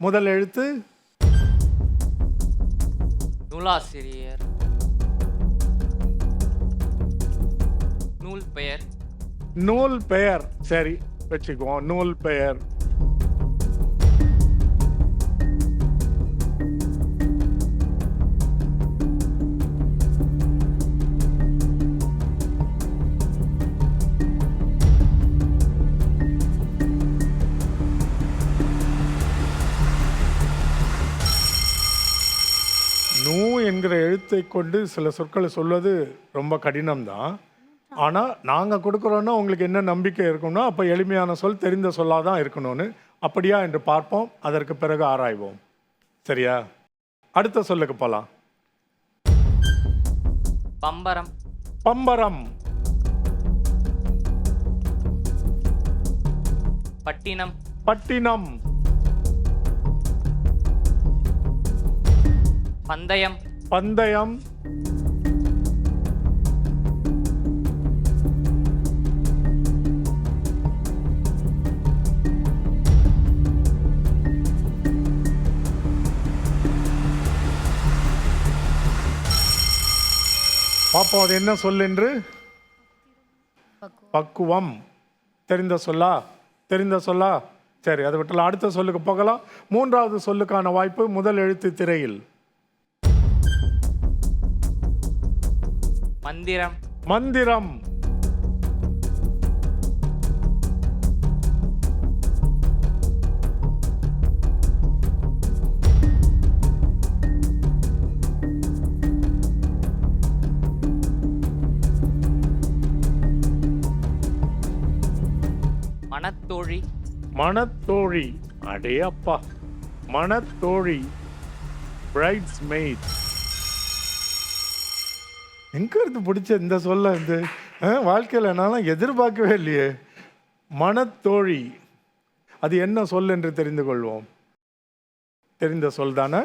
முதல் எழுத்து. நூலாசிரியர். நூல் பெயர். நூல் பெயர். சரி வச்சுக்குவோம். நூல் பெயர். நூ என்கிற எழுத்தை கொண்டு சில சொற்களை சொல்வது ரொம்ப கடினம்தான். ஆனால் நாங்கள் கொடுக்குறோன்னா உங்களுக்கு என்ன நம்பிக்கை இருக்கும்னா அப்போ எளிமையான சொல் தெரிந்த சொல்லாக தான் இருக்கணும்னு. அப்படியா என்று பார்ப்போம். அதற்கு பிறகு ஆராய்வோம். சரியா? அடுத்த சொல்லுக்கு போகலாம் பம்பரம். பம்பரம். பட்டினம். பட்டினம். பந்தயம். பந்தயம். பாப்போம் அது என்ன சொல் என்று? பக்குவம். தெரிந்த சொல்லா? தெரிந்த சொல்லா? சரி அதை விட்டுலாம் அடுத்த சொல்லுக்கு போகலாம். மூன்றாவது சொல்லுக்கான வாய்ப்பு முதல் எழுத்து திரையில். மந்திரம். மந்திரம். மனத்தோழி. மணத்தோழி அடே அப்பா மணத்தோழி பிரைட்ஸ் மெய்ட் எங்கே இருந்து பிடிச்ச இந்த சொல்ல வந்து வாழ்க்கையில் என்னாலும் எதிர்பார்க்கவே இல்லையே. மனத்தோழி. அது என்ன சொல் என்று தெரிந்து கொள்வோம். தெரிந்த சொல் தானே?